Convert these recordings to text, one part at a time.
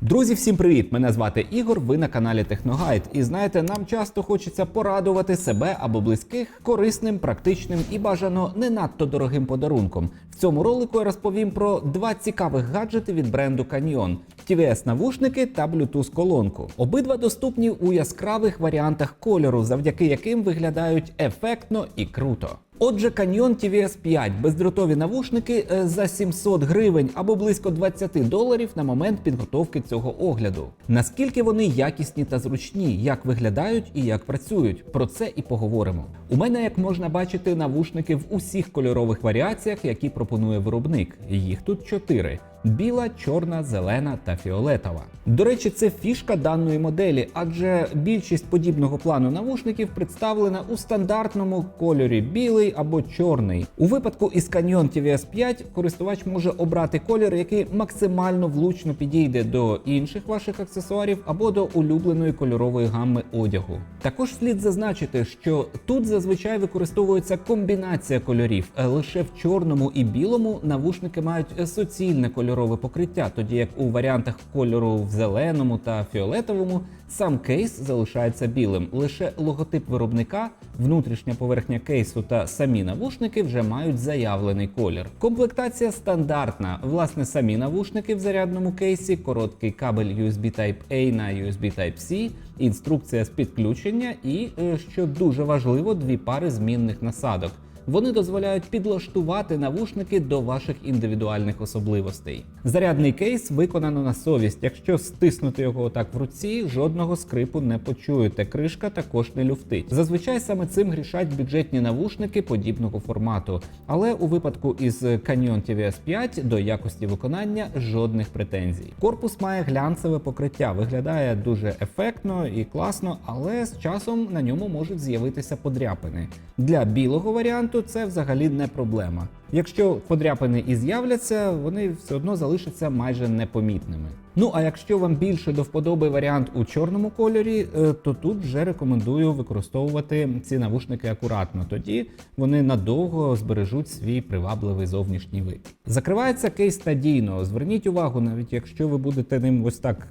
Друзі, всім привіт! Мене звати Ігор. Ви на каналі Техногайд. І знаєте, нам часто хочеться порадувати себе або близьких корисним, практичним і бажано не надто дорогим подарунком. В цьому ролику я розповім про два цікавих гаджети від бренду Canyon – tvs навушники та Bluetooth колонку. Обидва доступні у яскравих варіантах кольору, завдяки яким виглядають ефектно і круто. Отже, Canyon TVS 5 бездротові навушники е, за 700 гривень або близько 20 доларів на момент підготовки цього огляду. Наскільки вони якісні та зручні, як виглядають і як працюють, про це і поговоримо. У мене, як можна бачити, навушники в усіх кольорових варіаціях, які пропонує виробник. Їх тут чотири. Біла, чорна, зелена та фіолетова. До речі, це фішка даної моделі, адже більшість подібного плану навушників представлена у стандартному кольорі білий або чорний. У випадку із Canyon TVS 5 користувач може обрати колір, який максимально влучно підійде до інших ваших аксесуарів або до улюбленої кольорової гамми одягу. Також слід зазначити, що тут зазвичай використовується комбінація кольорів. Лише в чорному і білому навушники мають суцільне кольорове покриття, тоді як у варіантах кольору в зеленому та фіолетовому сам кейс залишається білим. Лише логотип виробника, внутрішня поверхня кейсу та самі навушники вже мають заявлений колір. Комплектація стандартна. Власне, самі навушники в зарядному кейсі, короткий кабель USB Type-A на USB Type-C, інструкція з підключення і, е, що дуже важливо, дві пари змінних насадок. Вони дозволяють підлаштувати навушники до ваших індивідуальних особливостей. Зарядний кейс виконано на совість. Якщо стиснути його отак в руці, жодного скрипу не почуєте. Кришка також не люфтить. Зазвичай саме цим грішать бюджетні навушники подібного формату. Але у випадку із Canyon TVS 5 до якості виконання жодних претензій. Корпус має глянцеве покриття, виглядає дуже ефектно і класно, але з часом на ньому можуть з'явитися подряпини. Для білого варіанту це взагалі не проблема. Якщо подряпини і з'являться, вони все одно залишаться майже непомітними. Ну а якщо вам більше до вподоби варіант у чорному кольорі, е, то тут вже рекомендую використовувати ці навушники акуратно. Тоді вони надовго збережуть свій привабливий зовнішній вид. Закривається кейс стадійно. Зверніть увагу, навіть якщо ви будете ним ось так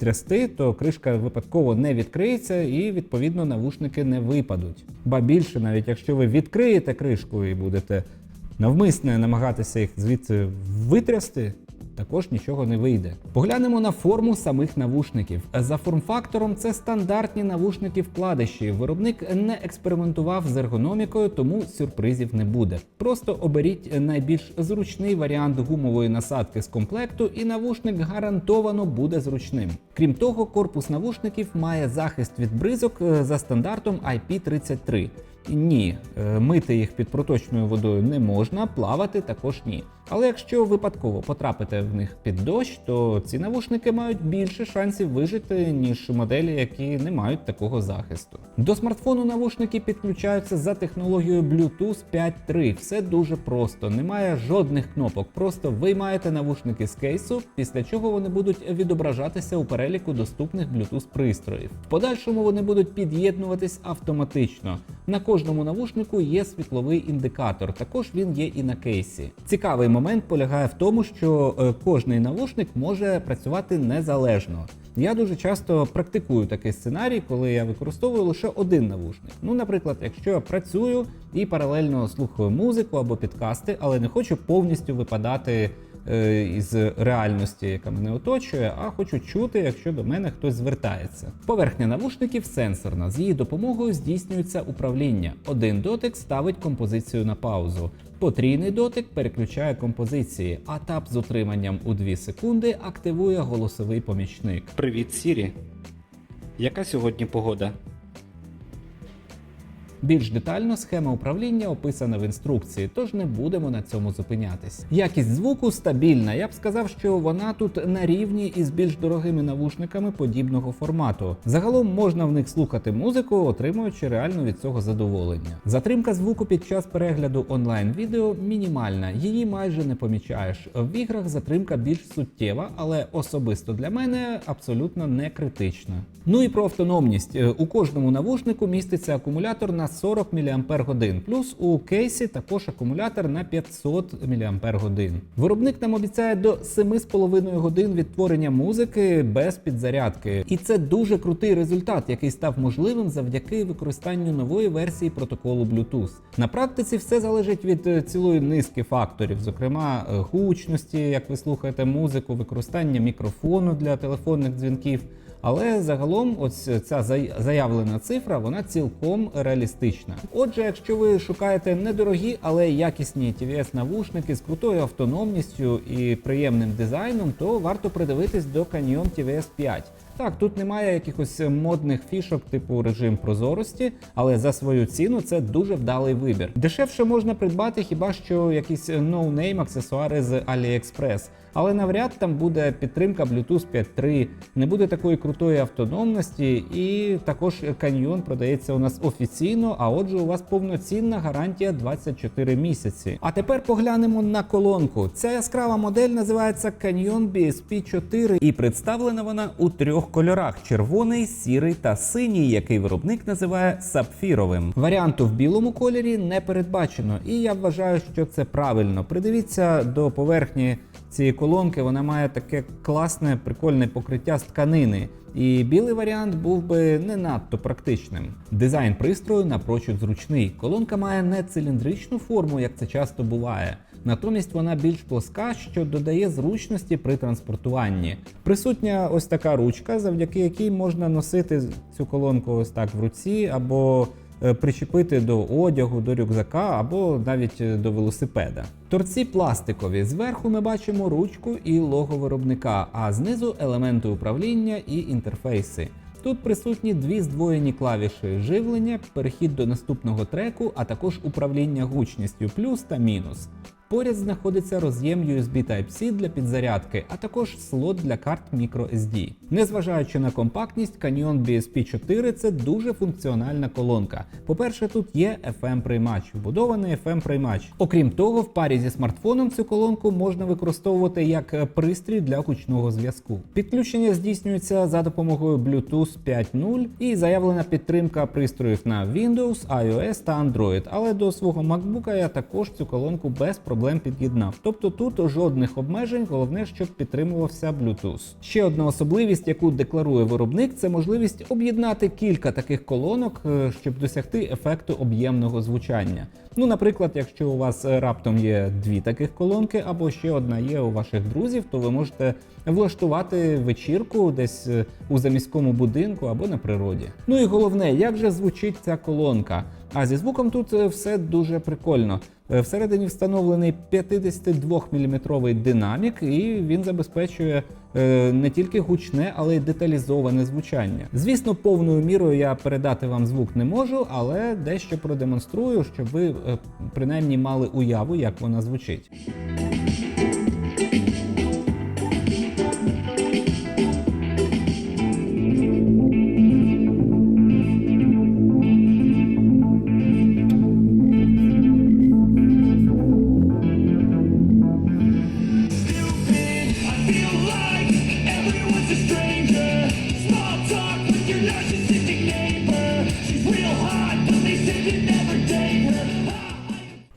трясти, то кришка випадково не відкриється і відповідно навушники не випадуть. Ба більше, навіть якщо ви відкриєте кришку і будете навмисне намагатися їх звідси витрясти. Також нічого не вийде. Поглянемо на форму самих навушників. За форм-фактором це стандартні навушники вкладиші. Виробник не експериментував з ергономікою, тому сюрпризів не буде. Просто оберіть найбільш зручний варіант гумової насадки з комплекту, і навушник гарантовано буде зручним. Крім того, корпус навушників має захист від бризок е, за стандартом IP33. Ні, е, мити їх під проточною водою не можна, плавати також ні. Але якщо випадково потрапите в них під дощ, то ці навушники мають більше шансів вижити, ніж моделі, які не мають такого захисту. До смартфону навушники підключаються за технологією Bluetooth 5.3. Все дуже просто, немає жодних кнопок. Просто виймаєте навушники з кейсу, після чого вони будуть відображатися у переліку доступних Bluetooth пристроїв. В подальшому вони будуть під'єднуватись автоматично. На кожному навушнику є світловий індикатор, також він є і на кейсі. Цікавий момент полягає в тому, що е, кожний навушник може працювати незалежно. Я дуже часто практикую такий сценарій, коли я використовую лише один навушник. Ну, наприклад, якщо я працюю і паралельно слухаю музику або підкасти, але не хочу повністю випадати із реальності, яка мене оточує, а хочу чути, якщо до мене хтось звертається. Поверхня навушників сенсорна. З її допомогою здійснюється управління. Один дотик ставить композицію на паузу. Потрійний дотик переключає композиції, а тап з утриманням у 2 секунди активує голосовий помічник. Привіт, Сірі. Яка сьогодні погода? Більш детально схема управління описана в інструкції, тож не будемо на цьому зупинятись. Якість звуку стабільна. Я б сказав, що вона тут на рівні із більш дорогими навушниками подібного формату. Загалом можна в них слухати музику, отримуючи реально від цього задоволення. Затримка звуку під час перегляду онлайн-відео мінімальна, її майже не помічаєш. В іграх затримка більш суттєва, але особисто для мене абсолютно не критична. Ну і про автономність. Е, У кожному навушнику міститься акумулятор на 40 мАч. Плюс у кейсі також акумулятор на 500 мАч. Виробник нам обіцяє до 7,5 годин відтворення музики без підзарядки. І це дуже крутий результат, який став можливим завдяки використанню нової версії протоколу Bluetooth. На практиці все залежить від е, цілої низки факторів, зокрема е, гучності, як ви слухаєте музику, використання мікрофону для телефонних дзвінків. Але загалом, ось ця заявлена цифра, вона цілком реалістична. Отже, якщо ви шукаєте недорогі, але якісні tvs навушники з крутою автономністю і приємним дизайном, то варто придивитись до Canyon TVS 5. Так, тут немає якихось модних фішок типу режим прозорості, але за свою ціну це дуже вдалий вибір. Дешевше можна придбати хіба що якісь ноунейм аксесуари з AliExpress. Але навряд там буде підтримка Bluetooth 5.3, не буде такої крутої автономності, і також Canyon продається у нас офіційно, а отже, у вас повноцінна гарантія 24 місяці. А тепер поглянемо на колонку. Ця яскрава модель називається Canyon BSP 4 і представлена вона у трьох кольорах: червоний, сірий та синій, який виробник називає сапфіровим. Варіанту в білому кольорі не передбачено, і я вважаю, що це правильно. Придивіться до поверхні цієї колонки, вона має таке класне, прикольне покриття з тканини. І білий варіант був би не надто практичним. Дизайн пристрою напрочуд зручний. Колонка має не циліндричну форму, як це часто буває. Натомість вона більш плоска, що додає зручності при транспортуванні. Присутня ось така ручка, завдяки якій можна носити цю колонку ось так в руці або е, причепити до одягу, до рюкзака або навіть е, до велосипеда. Торці пластикові. Зверху ми бачимо ручку і лого виробника, а знизу елементи управління і інтерфейси. Тут присутні дві здвоєні клавіші живлення, перехід до наступного треку, а також управління гучністю плюс та мінус. Поряд знаходиться роз'єм USB Type-C для підзарядки, а також слот для карт microSD. Незважаючи на компактність, Canyon BSP 4 це дуже функціональна колонка. По-перше, тут є FM приймач, вбудований FM приймач. Окрім того, в парі зі смартфоном цю колонку можна використовувати як е, пристрій для гучного зв'язку. Підключення здійснюється за допомогою Bluetooth 5.0 і заявлена підтримка пристроїв на Windows, iOS та Android. Але до свого MacBook я також цю колонку без проблем під'єднав. Тобто тут жодних обмежень, головне, щоб підтримувався Bluetooth. Ще одна особливість, яку декларує виробник, це можливість об'єднати кілька таких колонок, е, щоб досягти ефекту об'ємного звучання. Ну, наприклад, якщо у вас е, раптом є дві таких колонки, або ще одна є у ваших друзів, то ви можете влаштувати вечірку десь е, у заміському будинку або на природі. Ну і головне, як же звучить ця колонка? А зі звуком тут е, все дуже прикольно. Всередині встановлений 52-мм динамік, і він забезпечує не тільки гучне, але й деталізоване звучання. Звісно, повною мірою я передати вам звук не можу, але дещо продемонструю, щоб ви е, принаймні мали уяву, як вона звучить. Nothing.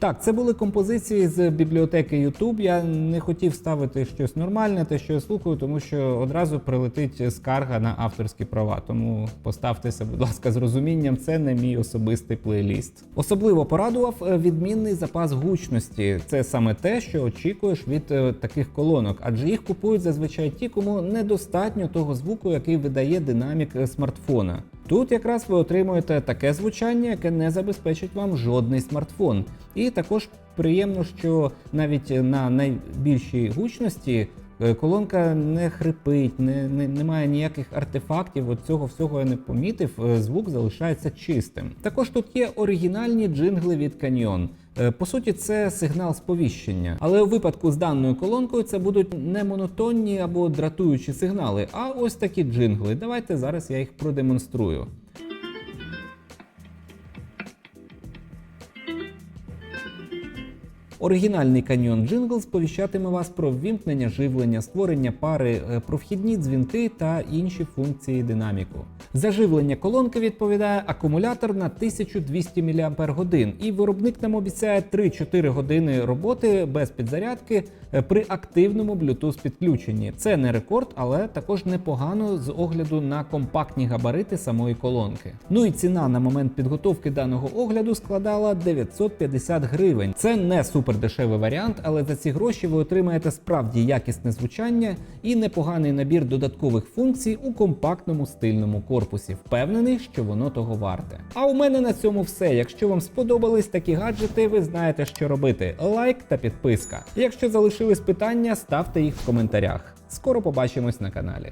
Так, це були композиції з бібліотеки YouTube. Я не хотів ставити щось нормальне, те, що я слухаю, тому що одразу прилетить скарга на авторські права. Тому поставтеся, будь ласка, з розумінням. Це не мій особистий плейліст. Особливо порадував е, відмінний запас гучності. Це саме те, що очікуєш від е, таких колонок, адже їх купують зазвичай ті, кому недостатньо того звуку, який видає динамік е, смартфона. Тут якраз ви отримуєте таке звучання, яке не забезпечить вам жодний смартфон. І також приємно, що навіть на найбільшій гучності е, колонка не хрипить, не, не, немає ніяких артефактів. От цього всього я не помітив. е, Звук залишається чистим. Також тут є оригінальні джингли від Canyon. Е, По суті, це сигнал сповіщення. Але у випадку з даною колонкою це будуть не монотонні або дратуючі сигнали, а ось такі джингли. Давайте зараз я їх продемонструю. Оригінальний Canyon Jingle сповіщатиме вас про ввімкнення живлення, створення пари, е, про вхідні дзвінки та інші функції динаміку. За живлення колонки відповідає акумулятор на 1200 мАч, і виробник нам обіцяє 3-4 години роботи без підзарядки е, при активному Bluetooth підключенні. Це не рекорд, але також непогано з огляду на компактні габарити самої колонки. Ну і ціна на момент підготовки даного огляду складала 950 гривень. Це не супер дешевий варіант, але за ці гроші ви отримаєте справді якісне звучання і непоганий набір додаткових функцій у компактному стильному корпусі. Впевнений, що воно того варте. А у мене на цьому все. Якщо вам сподобались такі гаджети, ви знаєте, що робити: лайк та підписка. Якщо залишились питання, ставте їх в коментарях. Скоро побачимось на каналі.